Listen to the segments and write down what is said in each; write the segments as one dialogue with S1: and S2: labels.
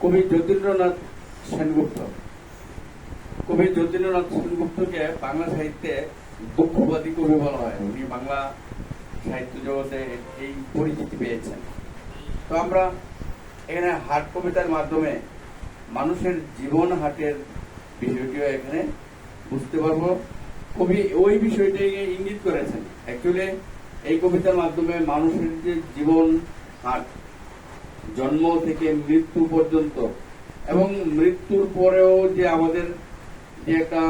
S1: কবি যতীন্দ্রনাথ সেনগুপ্ত। কবি যতীন্দ্রনাথ সেনগুপ্তকে বাংলা সাহিত্যে দুঃখবাদী কবি বলা হয়। উনি বাংলা সাহিত্য জগতে এই পরিচিতি পেয়েছেন। তো আমরা এখানে হাট কবিতার মাধ্যমে মানুষের জীবন হাটের বিষয়টিও এখানে বুঝতে পারব। কবি ওই বিষয়টিকে ইঙ্গিত করেছেন। অ্যাকচুয়ালি এই কবিতার মাধ্যমে মানুষের যে জীবন হাট জন্ম থেকে মৃত্যু পর্যন্ত। এবং মৃত্যুর পরেও যে আমাদের যে একটা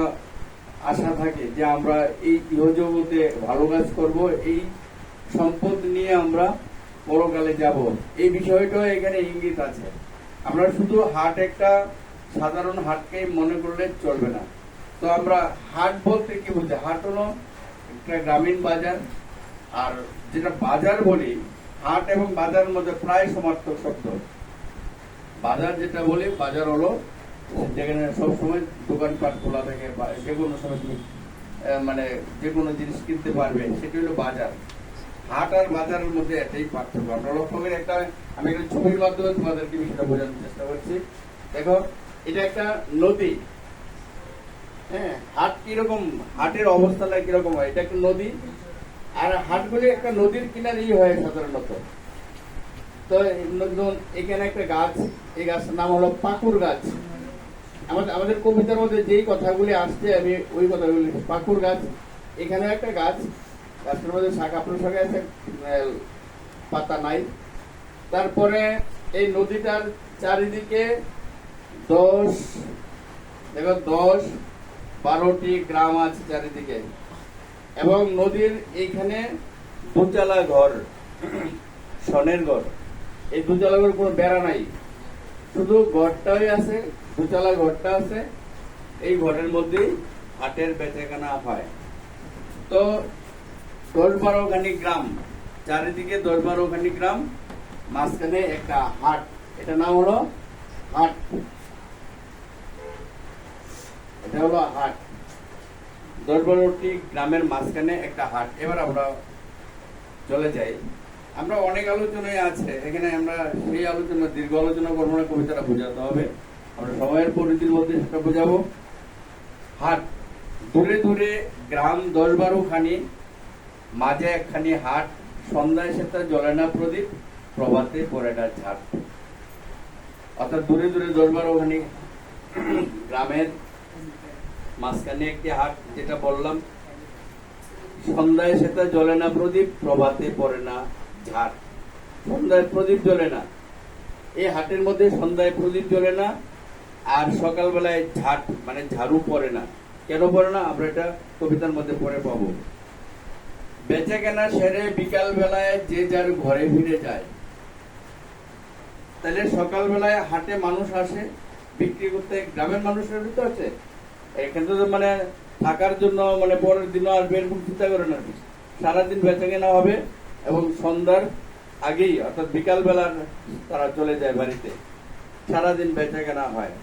S1: আশা থাকে যে আমরা এই ইহজগতে ভালো কাজ করব, এই সম্পদ নিয়ে আমরা পরকালে যাব, এই বিষয়টাও এখানে ইঙ্গিত আছে। আমরা শুধু হাট একটা সাধারণ হাটকে মনে করলে চলবে না। তো আমরা হাট বলতে কি বলছি হাট হলো একটা গ্রামীণ বাজার, আর যেটা বাজার বলি হাট এবং বাজারের মধ্যে প্রায় সমার্থক শব্দ। বাজার যেটা বলি, বাজার হলো যেখানে সবসময় দোকানপাট খোলা থাকে বা যে কোনো সময় তুমি মানে যে কোনো জিনিস কিনতে পারবে, সেটা হলো বাজার। হাট আর বাজারের মধ্যে এটাই পার্থক্য। আমরা লক্ষ্য করি একটা, আমি একটা ছবির মাধ্যমে তোমাদেরকে বিষয়টা বোঝানোর চেষ্টা করছি। দেখো, এটা একটা নদী। হ্যাঁ হাট কীরকম, হাটের অবস্থাটা কীরকম হয়? এটা একটা নদী। আর হাটগুলি একটা নদীর কিনারেই হয় সাধারণত। তো এখানে একটা গাছ, এই গাছটার নাম হলো পাকুর গাছ। আমাদের আমাদের কবিতার মধ্যে যেই কথাগুলি আসছে, আমি ওই কথাগুলি পাকুর গাছ এখানে একটা গাছ গাছটার মধ্যে শাখা প্রশাখা আছে পাতা নাই। তারপরে এই নদীটার চারিদিকে দশ, দেখো দশ, বারোটি গ্রাম আছে চারিদিকে। এবং নদীর এইখানে দুচালা ঘর সনের ঘর। এই দুচালা ঘর কোনো বেড়া নাই। শুধু ঘরটাই আছে দুচালা ঘরটা আছে। এই ঘরের মধ্যেই হাটের বেচাকেনা হয়। তো দশ বারোখানি গ্রাম, চারিদিকে দশ বারোখানি গ্রাম, মাঝখানে একটা হাট। এটা নাম হলো হাট। এটা হলো হাট। দশ গ্রামের মাঝখানে একটা হাট। এবার আমরা চলে যাই। আমরা অনেক আলোচনায় আছে, এখানে আমরা সেই আলোচনা, দীর্ঘ আলোচনা করব না, কবিতাটা বোঝাতে হবে। আমরা সময়ের পরিধির মধ্যে সেটা বোঝাবো। হাট। দূরে দূরে গ্রাম দশ বারো খানি মাঝে একখানি হাট। সন্ধ্যায় সে সেটা জ্বলে না প্রদীপ, প্রভাতে পরেটা ঝাট। অর্থাৎ দূরে দূরে দশ বারো খানি গ্রামের মাঝখানে একটি হাট, যেটা বললাম, সন্ধ্যায় সেটা জ্বলে না প্রদীপ, প্রভাতে পড়ে না ঝাড়। সন্ধ্যায় প্রদীপ জ্বলে না। এই হাটের মধ্যে সন্ধ্যায় প্রদীপ জ্বলে না, আর সকালবেলায় ঝাট মানে ঝাড়ু পড়ে না। কেন পড়ে না? আমরা এটা কবিতার মধ্যে পড়ে পাবো। বেচে কেনা সেরে বিকাল বেলায় যে যার ঘরে ফিরে যায়। তাহলে সকালবেলায় হাটে মানুষ আসে, বিক্রি করতে গ্রামের মানুষের তো আছে? এখানে তো মানে থাকার জন্য মানে পরের চিন্তা করে না সারাদিন বেচা কেনা হবে এবং সন্ধ্যার আগেই, অর্থাৎ বিকাল বেলার তারা চলে যায় বাড়িতে। সারাদিন বেচা কেনা হয়।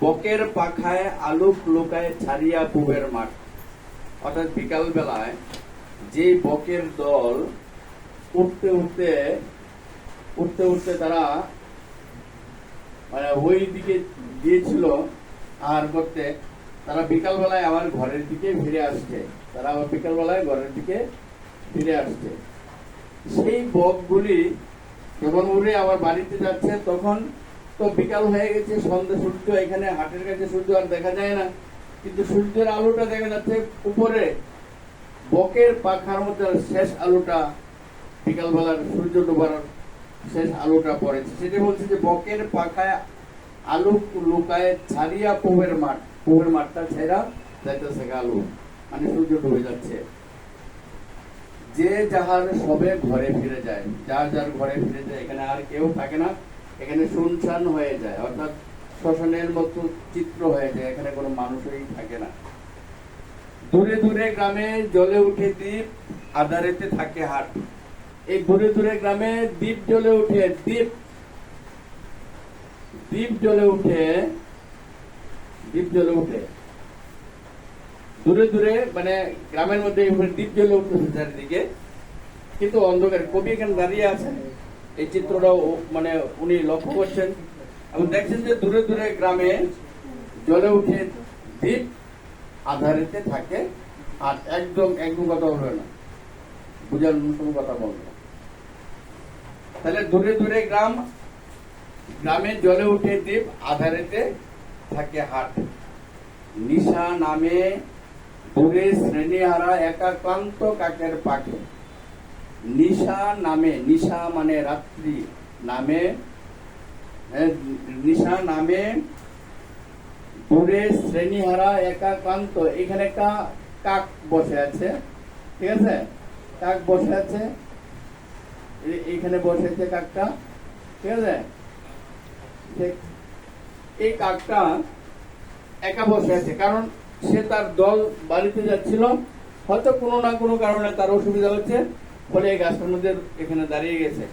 S1: বকের পাখায় আলুক লোকায় ছাড়িয়া পুবের মাঠ। অর্থাৎ বিকাল বেলায় যে বকের দল উঠতে উঠতে উঠতে উঠতে তারা মানে ওই দিকে গিয়েছিল আহার করতে, তারা বিকাল বেলায় আবার ঘরের দিকে ফিরে আসছে। তারা আবার বিকাল বেলায় ঘরের দিকে ফিরে আসছে। সেই বকগুলি যখন উড়ে আবার বাড়িতে যাচ্ছে, তখন তো বিকাল হয়ে গেছে, সন্ধ্যে সূর্য এখানে হাটের কাছে সূর্য আর দেখা যায় না। কিন্তু সূর্যের আলোটা দেখা যাচ্ছে উপরে। বকের পাখার মধ্যে শেষ আলোটা বিকাল বেলার সূর্য ডোবার শেষ আলোটা পড়েছে। সেটা বলছে যে বকের পাখায় আলু লুকায় ছাড়িয়া মাঠ মাঠটা যাইতেছে মানে সূর্য ডুবে যাচ্ছে। যে যাহার সবে ঘরে ফিরে যায়, যার যার ঘরে ফিরে যায়, এখানে আর কেউ থাকে না। এখানে শুনশান হয়ে যায়, অর্থাৎ শ্মশানের মতো চিত্র হয়ে যায়, এখানে কোনো মানুষই থাকে না। দূরে দূরে গ্রামে জ্বলে উঠে দ্বীপ আধারেতে থাকে হাট। এই দূরে দূরে গ্রামে দ্বীপ জ্বলে উঠে, দ্বীপ দ্বীপ জ্বলে উঠে, দ্বীপ জ্বলে উঠে। দূরে দূরে মানে গ্রামের মধ্যে দ্বীপ জ্বলে উঠতেছে চারিদিকে। কিন্তু অন্ধকার, কবি এখানে দাঁড়িয়ে আছেন। এই চিত্রটাও মানে উনি লক্ষ্য করছেন। এবং দেখছেন যে দূরে দূরে গ্রামে জলে উঠে দ্বীপ আধারিতে থাকে, আর একদম একদম কথা বলবে না। বুঝার কথা বলবে তাহলে দূরে দূরে গ্রাম গ্রামে জলে উঠে দ্বীপ আধারেতে থাকে হাট। নিশা নামে দূরে শ্রেণীহারা একাকান্ত কাকের পাখি। নিশা নামে, নিশা মানে রাত্রি নামে নিশা নামে দূরে শ্রেণীহারা একাকান্ত এখানে একটা কাক বসে আছে, ঠিক আছে? কাক বসে আছে। এখানে এইখানে বসে আছে কাকটা, ঠিক আছে? এই কাকটা একা বসে আছে, কারণ সে তার দল বাড়িতে যাচ্ছিল। হয়তো কোনো না কোনো কারণে তার অসুবিধা হচ্ছে, ফলে এই গাছটার মধ্যে এখানে দাঁড়িয়ে গেছে।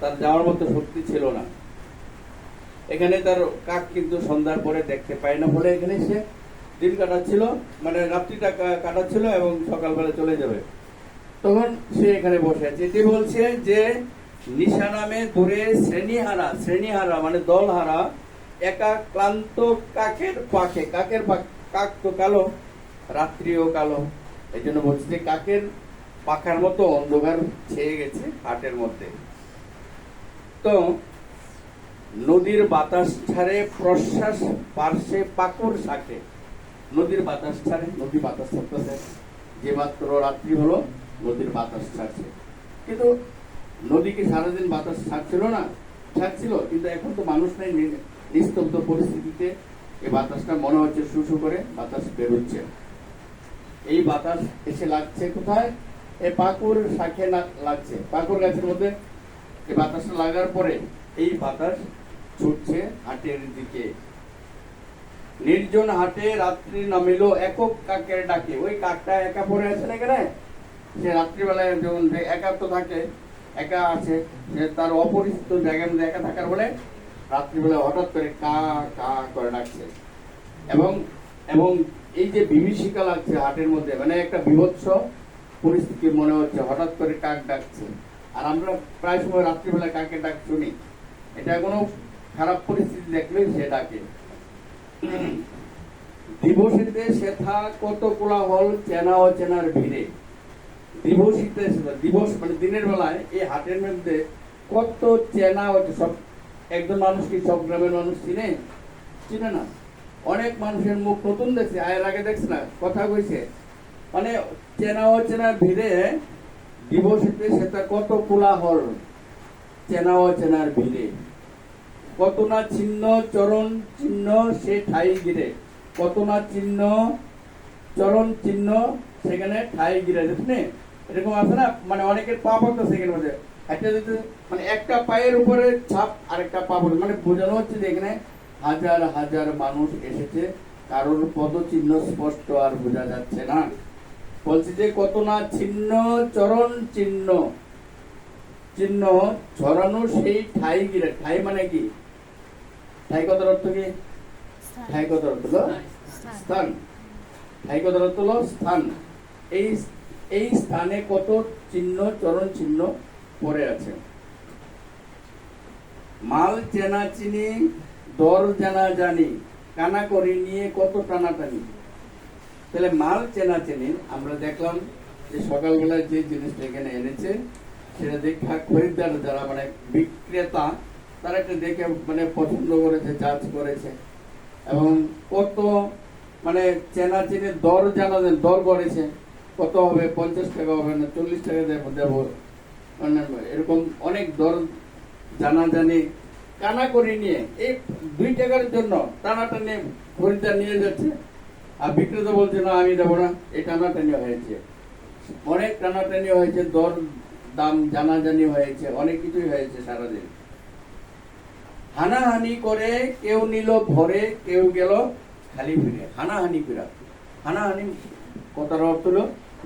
S1: তার যাওয়ার মতো শক্তি ছিল না। এখানে তার কাক কিন্তু সন্ধ্যার পরে দেখতে পায় না বলে এখানে সে দিন কাটাচ্ছিল মানে রাত্রিটা কাটাচ্ছিল এবং সকালবেলা চলে যাবে। তখন সে এখানে বসে আছে। এটি বলছে যে নিশা নামে দূরে শ্রেণীহারা শ্রেণীহারা মানে দলহারা, একা ক্লান্ত কাকের পাখে কাকের কাক তো কালো, রাত্রিও কালো। এই জন্য বলছি যে কাকের পাখার মতো অন্ধকার ছেয়ে গেছে হাটের মধ্যে। তো নদীর বাতাস ছাড়ে প্রশ্বাস পার্শ্বে পাকুর শাকে নদীর বাতাস ছাড়ে নদী বাতাস ছাড়তেছে। যে মাত্র রাত্রি হলো, নদীর বাতাস ছাড়ছে। কিন্তু নদী কি সারাদিন বাতাস ছাড়ছিল না, ছাড়ছিল, কিন্তু এখন তো মানুষ নেই নিস্তব্ধ পরিস্থিতিতে। এই বাতাসটা মনে হচ্ছে শুশু করে, বাতাস বেরোচ্ছে। এই বাতাস এসে লাগছে কোথায়? এই পাকুর শাখে লাগছে। পাকুর গাছের মধ্যে। এই বাতাসটা লাগার পরে এই বাতাস ছুটছে হাটের দিকে। নির্জন হাটে রাত্রি নামিল, একক কাকের ডাকে। ওই কাকটা একা পড়ে আছে না এখানে? সে রাত্রিবেলায় যখন একা তো থাকে একা আছে তার অপরিচিত জায়গার মধ্যে একা থাকার বলে রাত্রিবেলা হঠাৎ করে কা কা করে ডাকছে। এবং এবং এই যে বিভীষিকা লাগছে হাটের মধ্যে মানে একটা বিভৎস পরিস্থিতি মনে হচ্ছে, হঠাৎ করে কাক ডাকছে। আর আমরা প্রায় সময় রাত্রিবেলা কাকে ডাক শুনি, এটা কোনো খারাপ পরিস্থিতি দেখলে সে ডাকে। দিবসীতে সেথা কত কোলাহল, চেনা অচেনার ভিড়ে। দিবসীতে দিবস মানে দিনের বেলায় এই হাটের মধ্যে কত চেনা অচে- সব, একজন মানুষ কি সব গ্রামের মানুষ চিনে? চিনে না। অনেক মানুষের মুখ নতুন দেখছে, আয়ের আগে দেখছে না, কথা কইছে। মানে চেনা অচেনার ভিড়ে দিবসীতে সেটা কত কোলাহল, চেনা অচেনার ভিড়ে। কত না চিহ্ন চরণ চিহ্ন সে ঠাই গিরে কত না চিহ্ন চরণ চিহ্ন সেখানে ঠাই গিরে বুঝলি? এরকম আছে না মানে অনেকের পা পড়তো সেখানে মধ্যে একটা যদি মানে একটা পায়ের উপরে ছাপ আরেকটা পা পড়ে মানে বোঝানো হচ্ছে যে এখানে হাজার হাজার মানুষ এসেছে কারোর পদচিহ্ন স্পষ্ট আর বোঝা যাচ্ছে না। বলছি যে কত না চিহ্ন চরণ চিহ্ন। চিহ্ন ছড়ানো সেই ঠাই গিরে ঠাই মানে কি? ঠাই কথার অর্থ কি? ঠাই কথার অর্থ স্থান। ঠাই কথার অর্থ স্থান। এই এই স্থানে কত চিহ্ন চরণ চিহ্ন পড়ে আছে। মাল চেনা চিনি, দর জানা জানি, কানা করি নিয়ে কত টানাটানি। তাহলে মাল চেনা চিনি, আমরা দেখলাম যে সকালবেলা যে জিনিসটা এখানে এনেছে, সেটা দেখা খরিদ্দার যারা মানে বিক্রেতা, তারা একটা দেখে মানে পছন্দ করেছে চার্জ করেছে। এবং কত মানে চেনা চিনি দর জানা, দর করেছে। কত হবে? পঞ্চাশ টাকা হবে না, চল্লিশ টাকা দেবো। দেবো এরকম অনেক দর কানা করে নিয়ে, এই দুই টাকার জন্য টানাটানি নিয়ে যাচ্ছে। আর বিক্রেতা বলছে, না, আমি দেবো না। এই টানাটানি হয়েছে। অনেক টানাটানি হয়েছে দর দাম জানাজানি হয়েছে, অনেক কিছুই হয়েছে সারাদিন। হানাহানি করে, কেউ নিল ভরে, কেউ গেল খালি ফিরে হানাহানি ফিরা হানাহানি কথার অর্থ হলো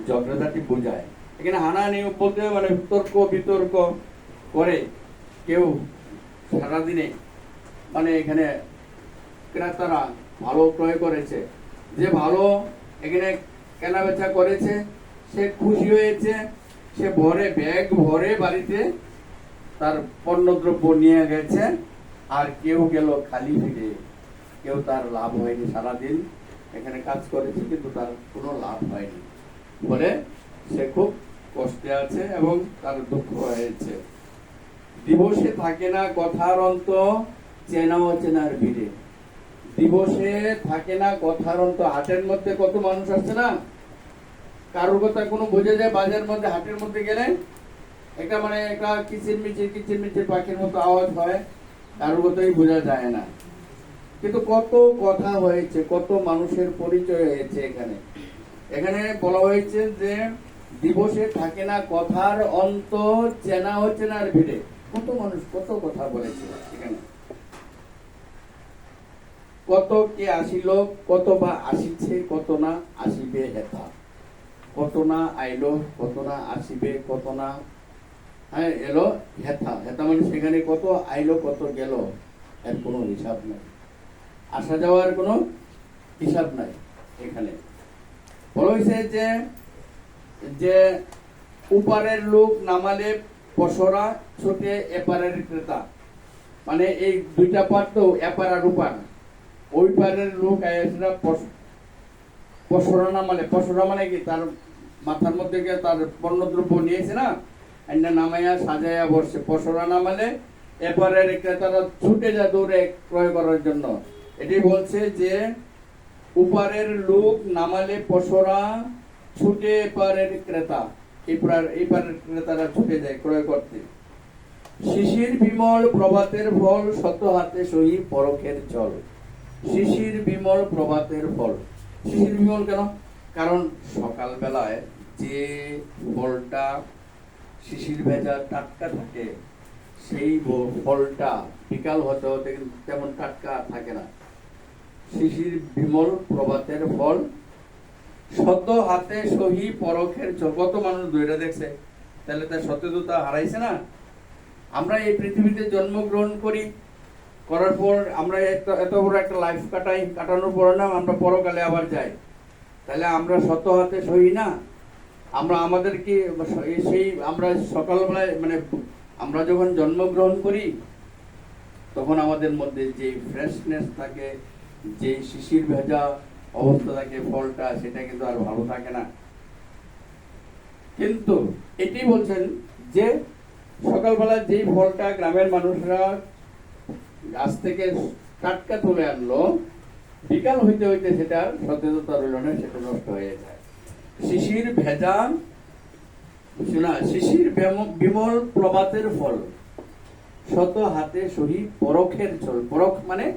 S1: ঝগড়াঝাটি বোঝায়। এখানে হানাহানি বলতে মানে তর্ক বিতর্ক করে কেউ সারাদিনে মানে এখানে ক্রেতারা ভালো ক্রয় করেছে। যে ভালো এখানে কেনা বেচা করেছে, সে খুশি হয়েছে, সে ভরে, ব্যাগ ভরে বাড়িতে তার পণ্যদ্রব্য নিয়ে গেছে, আর কেউ গেল খালি ফিরে কেউ তার লাভ হয়নি সারাদিন, এখানে কাজ করেছে, কিন্তু তার কোনো লাভ হয়নি। বলে সে খুব কষ্টে আছে এবং তার দুঃখ হয়েছে। দিবসে থাকে না কথার অন্ত চেনা অচেনার ভিড়ে। দিবসে থাকে না কথার অন্ত, হাটের মধ্যে কত মানুষ আসছে না? কারোর কথা কোনো বোঝা যায় বাজার মধ্যে, হাটের মধ্যে গেলে? একটা মানে একটা কিচির মিচির কিচির মিচির পাখির মতো আওয়াজ হয়, কারোর কথাই বোঝা যায় না। কিন্তু কত কথা হয়েছে, কত মানুষের পরিচয় হয়েছে এখানে। এখানে বলা হয়েছে যে দিবসে থাকে না কথার অন্ত, চেনা না আর ভিড়ে। কত মানুষ, কত কথা বলেছে এখানে? কত কে আসিল, কত বা আসিছে, কত না আসিবে হেতা কত না আইলো, কত না আসিবে, কত না হ্যাঁ এলো হেথা। হেথা মানে সেখানে কত আইলো, কত গেল, এর কোনো হিসাব নাই। আসা যাওয়ার কোনো হিসাব নাই এখানে। বলা যে যে উপারের লোক নামালে পসরা ছোটে এপারের ক্রেতা। মানে এই দুইটা পার তো এপার আর উপার। ওই পারের লোক আয়েসরা পসরা নামালে পসরা মানে কি? তার মাথার মধ্যে গিয়ে তার পণ্যদ্রব্য নিয়েছে না? এনে নামাইয়া সাজাইয়া বসছে পসরা নামালে এপারের ক্রেতারা ছুটে যায় দৌড়ে ক্রয় করার জন্য। এটি বলছে যে উপারের লোক নামালে পসরা ছুটে এপারের ক্রেতা। এপার এপারের ক্রেতারা ছুটে যায় ক্রয় করতে। শিশির বিমল প্রভাতের ফল শত হাতে সহি পরখের চল শিশির বিমল প্রভাতের ফল। শিশির বিমল কেন? কারণ সকাল বেলায় যে ফলটা শিশির ভেজা টাটকা থাকে, সেই ফলটা বিকাল হতে হতে তেমন টাটকা থাকে না। শিশির বিমল প্রভাতের ফল। শত হাতে সহি পরখের কত মানুষ দৈরা দেখছে? তাহলে তার সত্যতা হারাইছে না? আমরা এই পৃথিবীতে জন্মগ্রহণ করি, করার পর আমরা এত বড় একটা লাইফ কাটাই, কাটানোর পর না আমরা পরকালে আবার যাই। তাহলে আমরা শত হাতে সহি না? আমরা আমাদেরকে সেই আমরা সকালবেলায় মানে আমরা যখন জন্মগ্রহণ করি, তখন আমাদের মধ্যে যে ফ্রেশনেস থাকে যে শিশির ভেজা অবস্থা থাকে, ফলটা, সেটা কিন্তু আর ভালো থাকে না। কিন্তু এটি বলছেন যে সকালবেলা যেই ফলটা গ্রামের মানুষরা গাছ থেকে টাটকা তুলে আনলো, বিকাল হইতে হইতে সেটা সতেজতা রইল না, সেটা নষ্ট হয়ে যায়। শিশির ভেজা, শোনা, শিশির বেম- বিমল প্রভাতের ফল। শত হাতে সহি পরখের চল পরখ মানে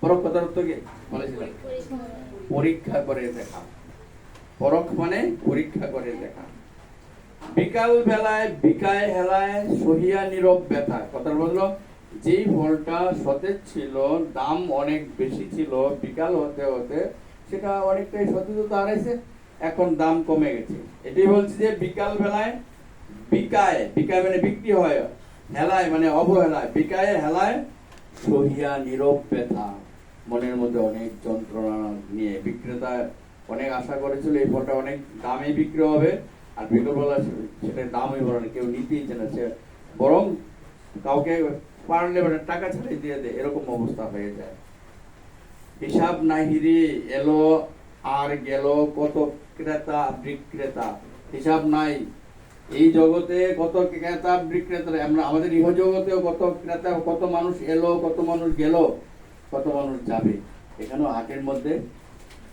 S1: পরখ কথার অর্থ কি? বলেছিলাম। পরীক্ষা করে দেখা। পরখ মানে পরীক্ষা করে দেখা। বিকাল বেলায় বিকায় হেলায় সহিয়া নীরব ব্যথা। কথা বলল যেই ফলটা সতেজ ছিল, দাম অনেক বেশি ছিল, বিকাল হতে হতে সেটা অনেকটাই সতেজতা হারাইছে, এখন দাম কমে গেছে। এটি বলছে যে বিকাল বেলায়, বিকায় বিকায় মানে বিক্রি হয়, হেলায় মানে অবহেলায়, বিকায় হেলায় সহিয়া নীরব ব্যথা। মনের মধ্যে অনেক যন্ত্রণা নিয়ে বিক্রেতা অনেক আশা করেছিল এই ফলটা অনেক দামে বিক্রি হবে। আর বিকেলবেলা সেটা দামই বলে না কেউ নিতেই চায় না, সে বরং কাউকে পারলে মানে টাকা ছাড়াই দিয়ে দেয়, এরকম অবস্থা হয়ে যায়। হিসাব নাহিরে, এলো, আর গেল, কত ক্রেতা, বিক্রেতা। হিসাব নাই। এই জগতে কত ক্রেতা, বিক্রেতা, আমরা আমাদের ইহ জগতেও কত ক্রেতা, কত মানুষ এলো, কত মানুষ গেল। কত মানুষ যাবে? এখানেও হাটের মধ্যে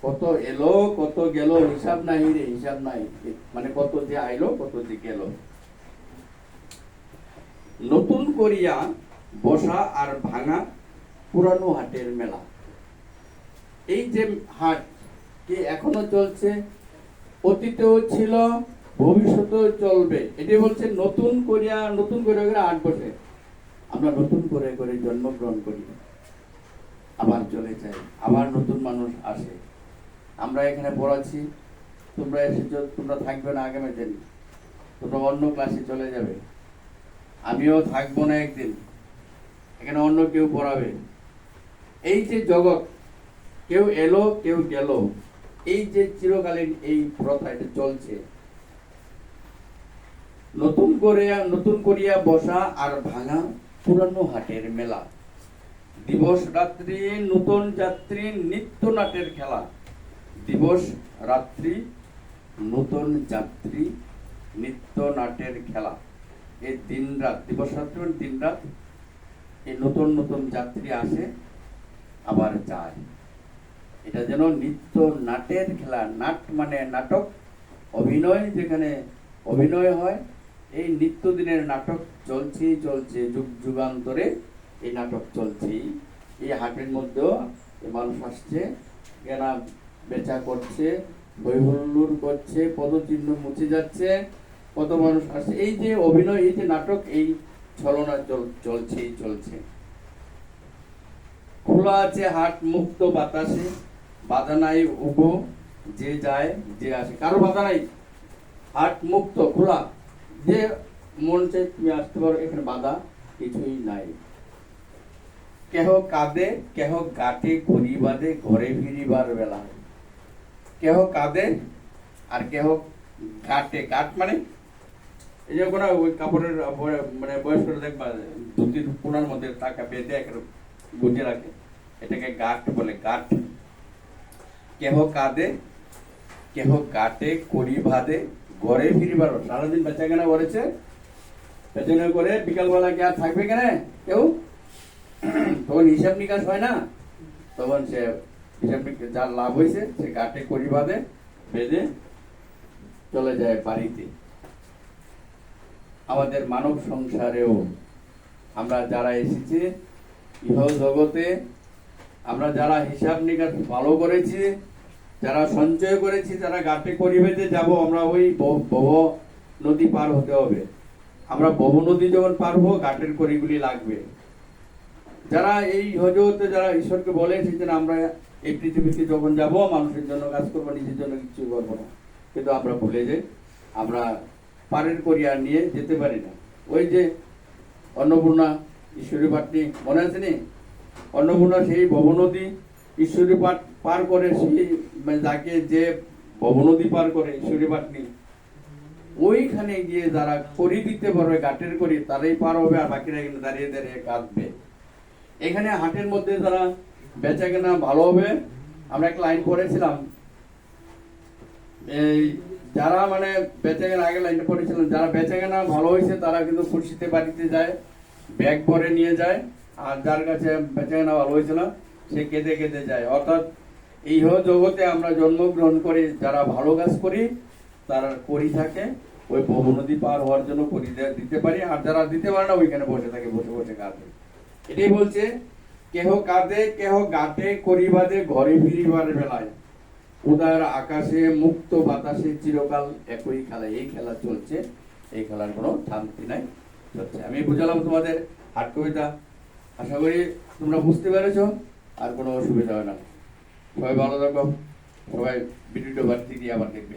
S1: কত এলো, কত গেল, হিসাব নাই রে, হিসাব নাই। মানে কত যে আইলো, কত যে গেল। নতুন করিয়া বসা আর ভাঙা পুরানো হাটের মেলা। এই যে হাট কি এখনও চলছে? অতীতেও ছিল, ভবিষ্যতেও চলবে। এটি বলছে নতুন করিয়া, নতুন করে করে হাট বসে। আমরা নতুন করে করে জন্মগ্রহণ করি। আবার চলে যায়। আবার নতুন মানুষ আসে। আমরা এখানে পড়াচ্ছি, তোমরা এসেছ, তোমরা থাকবে না আগামী দিন। তোমরা অন্য ক্লাসে চলে যাবে। আমিও থাকব না একদিন। এখানে অন্য কেউ পড়াবে। এই যে জগৎ, কেউ এলো, কেউ গেল, এই যে চিরকালীন এই প্রথা, এটা চলছে। নতুন করিয়া নতুন করিয়া বসা আর ভাঙা পুরানো হাটের মেলা। দিবস রাত্রি নতুন যাত্রী নিত্য নাটের খেলা। দিবস রাত্রি নতুন যাত্রী নিত্য নাটের খেলা। এই দিন রাত, দিবস রাত্রি মানে দিন রাত। এই নতুন নতুন যাত্রী আসে, আবার যায়। এটা যেন নিত্য নাটের খেলা। নাট মানে নাটক, অভিনয় যেখানে অভিনয় হয়, এই নিত্যদিনের নাটক চলছেই চলছে যুগ যুগান্তরে। এই নাটক চলছেই এই হাটের মধ্যেও মানুষ আসছে, কেনা বেচা করছে হৈহুল্লোর করছে, পদচিহ্ন মুছে যাচ্ছে, কত মানুষ আসছে। এই যে অভিনয়, এই যে নাটক, এই ছলনা চল- চলছেই চলছে। খোলা আছে হাট, মুক্ত বাতাসে, বাধা নাই উগো, যে যায়, যে আসে। কারও বাধা নাই। হাট মুক্ত, খোলা। যে মন চাই তুমি আসতে পারো, এখানে বাধা কিছুই নাই। কেহ কাঁদে, কেহ গাটে করি বাদে ঘরে ফিরিবার বেলা। কেহ কাঁদে আর কেহ গাটে গাট মানে এই যে কোনো ওই কাপড়ের মানে বয়স্করা দেখবা ধুতির কোনার মধ্যে টাকা বেঁধে একটা গুজে রাখে। এটাকে গাট বলে গাট কেহ কাঁদে, কেহ গাটে করি ভাদে ঘরে ফিরিবার সারাদিন বেচা কেনা করেছে পেছনে করে বিকালবেলা কি আর থাকবে কেন কেউ? তখন হিসাব নিকাশ হয় না। তখন সে হিসাব যার লাভ হয়েছে সে গাটে করি বাঁধে, বেঁধে চলে যায় বাড়িতে। আমাদের মানব সংসারেও আমরা যারা এসেছি, ইহ জগতে আমরা যারা হিসাব নিকাশ ভালো করেছি, যারা সঞ্চয় করেছি, যারা গাটে করি বেঁধে যাব, আমরা ওই বহ নদী পার হতে হবে। আমরা বহু নদী যখন পার হব, ঘাটের করিগুলি লাগবে। যারা এই হজতে যারা ঈশ্বরকে বলে এসেছেন, আমরা এই পৃথিবীতে যখন যাব, মানুষের জন্য কাজ করব, নিজের জন্য কিছু করব না। কিন্তু আমরা ভুলে যাই। আমরা পারের করিয়া নিয়ে যেতে পারি না। ওই যে অন্নপূর্ণা ঈশ্বরী পাটনি মনে আছে নি? অন্নপূর্ণা সেই ভবনদী ঈশ্বরী পাট পার করে, সেই মানে যাকে যে ভবনদী পার করে ঈশ্বরী পাটনি ওইখানে গিয়ে যারা করি দিতে পারবে, ঘাটের করি, তারাই পার হবে, আর বাকিরা কিন্তু দাঁড়িয়ে দাঁড়িয়ে কাঁদবে। এখানে হাটের মধ্যে যারা বেচা কেনা ভালো হবে, আমরা একটা লাইন পড়েছিলাম। এই যারা মানে বেচা কেনা আগে লাইনটা পড়েছিলাম যারা বেচা কেনা ভালো হয়েছে, তারা কিন্তু খুশিতে বাড়িতে যায়, ব্যাগ ভরে নিয়ে যায়, আর যার কাছে বেচা কেনা ভালো হয়েছিল সে কেঁদে কেঁদে যায়। অর্থাৎ এই জগতে আমরা জন্মগ্রহণ করি, যারা ভালো কাজ করি, তারা করি থাকে, ওই নদী পার হওয়ার জন্য করি দিতে পারি, আর যারা দিতে পারে না, ওইখানে বসে থাকে, বসে বসে কাঁদে এটাই বলছে, কেহ কাঁদে, কেহ গাটে করি বাদে ঘরে ফিরিবার বেলায়। উদার আকাশে, মুক্ত বাতাসে, চিরকাল একই খেলা, এই খেলা চলছে। এই খেলার কোনো শান্তি নাই। চলছে। আমি বুঝালাম তোমাদের হাট কবিতা। আশা করি তোমরা বুঝতে পেরেছ, আর কোনো অসুবিধা হয় না। সবাই ভালো থাকো। সবাই ভিডিওটা বাড়িতে দিয়ে আবার দেখবে।